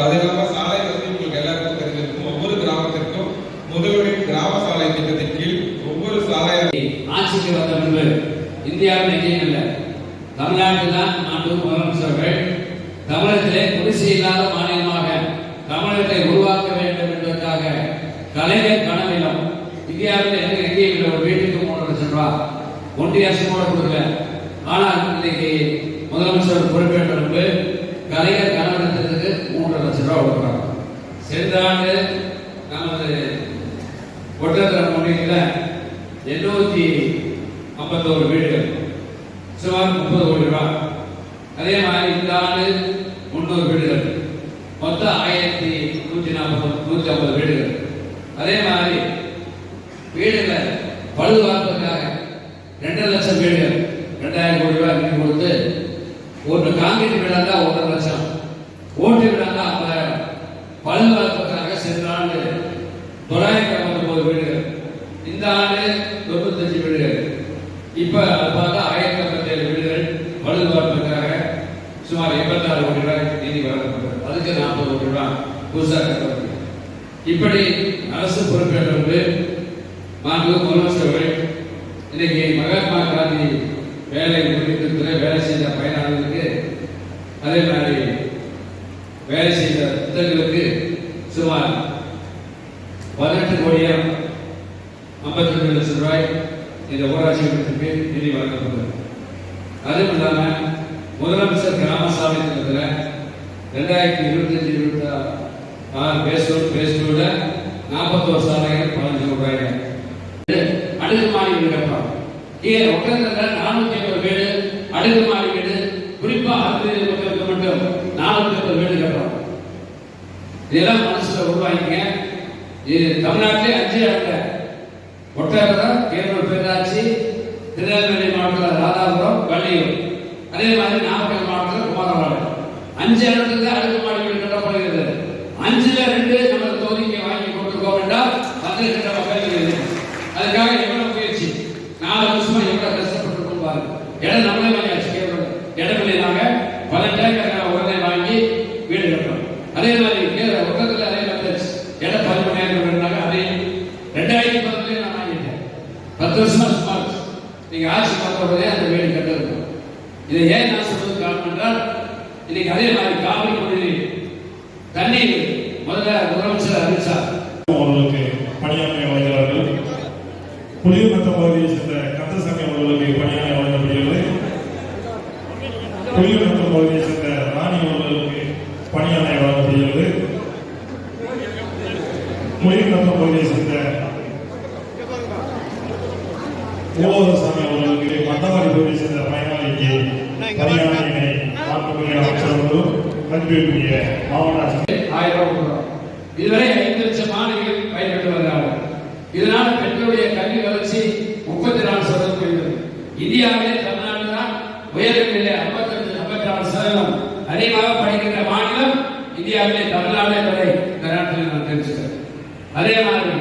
அதே எல்லாருக்கும் ஒவ்வொரு கிராமத்திற்கும் முதல்வரின் கிராம சாலை கீழ் ஒவ்வொரு சாலை ஆட்சிக்கு வந்த முன்பு இந்தியாவில் எங்கேயும் இல்லை தமிழ்நாட்டில் தான் நாட்டு இல்லாத மாநிலமாக தமிழகத்தை உருவாக்க வேண்டும் என்பதற்காக கலைஞர் கனவிலும் இந்தியாவில் எங்கேயும் வீட்டுக்கு மூணு லட்சம் ரூபாய் ஒன்றிய அரசு கூட கொடுக்கல. ஆனால் இன்னைக்கு முதலமைச்சர் பொறுப்பேற்ற முன்பு கலைஞர் கனவு மூன்று லட்சம் ரூபாய் கொடுக்குறாங்க சென்ற ஆண்டு நமது ஒட்டத்தரம் ஒன்றியத்தில் எண்ணூத்தி ஐம்பத்தோரு வீடுகள் சுமார் முப்பது கோடி ரூபாய். அதே மாதிரி இந்த ஆண்டு முன்னூறு வீடுகள் மொத்தம் ஆயிரத்தி நூற்றி நாற்பது நூற்றி ஐம்பது வீடுகள். அதே மாதிரி வீடுகளை பழுதுபார்ப்பதற்காக ரெண்டு லட்சம் வீடுகள் ரெண்டாயிரம் கொடுத்து ஒன்று காங்கிரீட் வீடாக ஒன்றரை லட்சம். ஓட்டு வீடாக அப்ப ஐம்பதாயிரம் பழுதுபார்ப்பதற்காக சென்ற ஆண்டு தொள்ளாயிரத்தி ஐம்பத்தொன்பது வீடுகள் இந்த ஆண்டு தொண்ணூத்தஞ்சு வீடுகள் இப்ப பார்த்தா ஆயிரத்தி ஐம்பத்தேழு வீடுகள் பழுதுபார்ப்பதற்காக சுமார் எண்பத்தி ஆறு கோடி ரூபாய் நிதி வழங்கப்பட்டது. அதுக்கு நாற்பது கோடி ரூபாய் புதுசாக கட்டப்பட்டது. இப்படி அரசு பொறுப்பேற்று மாண்பு முதலமைச்சர்கள் இன்னைக்கு மகாத்மா காந்தி வேலை வேலை செய்த பயனாளர்களுக்கு அதே மாதிரி வேலை செய்த புத்தகங்களுக்கு சுமார் பதினெட்டு கோடியா ஐம்பத்தி ரெண்டு லட்சம் ரூபாய் இந்த ஊராட்சி மன்றத்துக்கு நிதி வழங்கப்பட்டது. அதுவும் இல்லாமல் முதலமைச்சர் கிராம சாலை திட்டத்தில் ரெண்டாயிரத்தி இருபத்தஞ்சு இருபத்தி ஆறு பேஸ் ரோடு நாற்பத்தோரு சாலைகள் பதினஞ்சு ரூபாய். அடுத்த மாநில கட்டுறோம். கீழே ஒட்டத்தில் நானூத்தி ஐம்பது அடுக்கு மாடி வீடு குறிப்பா அறுபது மக்களுக்கு மட்டும் நாலு பேர் வீடு கட்டுறோம் இதெல்லாம் மனசுல உருவாக்கிங்க. இது தமிழ்நாட்டிலே அஞ்சு இடத்துல ஒட்டகம் கேரள பேராட்சி திருநெல்வேலி மாவட்டத்தில் ராதாபுரம் வள்ளியூர். அதே மாதிரி நாமக்கல் மாவட்டத்தில் குமாரபாளையம். அஞ்சு இடத்துல தான் அடுக்குமாடி வீடு கட்டப்படுகிறது. அஞ்சுல ரெண்டு நம்ம தொகுதிக்கு வாங்கி கொண்டு போக வேண்டாம் பதினெட்டு நம்ம பேசுகிறது அதுக்காக பத்து வருஷமா சும்மா இருந்துச்சு. நீங்க ஆட்சி பார்த்தோடனே அந்த வீடு கட்டிருக்கும் இதை ஏன் நான் சொல்றது காரணம் என்றால் இன்னைக்கு அதே மாதிரி காவிரி மொழியில் தண்ணீர் முதல்ல முதலமைச்சர் அறிவிச்சார் அவர்களுக்கு பணியாற்றி வருகிறார்கள் புலியமத்த பகுதியை சேர்ந்த கந்தச அவர்களுக்கு பணியாண்மை வழங்கப்படுகிறது புலியமத்த பகுதியை சேர்ந்த ராணி அவர்களுக்கு பணியாண்மை வழங்கப்படுகிறது புலியமத்த பகுதியை சேர்ந்த ஓவரசாமி அவர்களுக்கு மண்டவாரி பகுதியை சேர்ந்த பயனாளிக்கு பணியாளர்களை மாற்றக்கூடிய அமைச்சர்களும் கல்வியுடைய மாவட்ட ஆயிரம் ரூபாய் இதுவரை ஐந்து லட்சம் மாணவிகள் பயன்பெற்று வருகிறார்கள் இதனால் பெண்களுடைய கல்வி வளர்ச்சி முப்பத்தி நாலு சதவீதம் உயர்ந்தது இந்தியாவிலே தமிழ்நாடு தான் உயரவில்லை ஐம்பத்தஞ்சு ஐம்பத்தி நாலு சதவீதம் அதிகமாக படிக்கின்ற மாநிலம் இந்தியாவிலே தமிழ்நாடு என்பதை இந்த நாட்டில் நான் தெரிஞ்சுக்கிறேன் அதே மாதிரி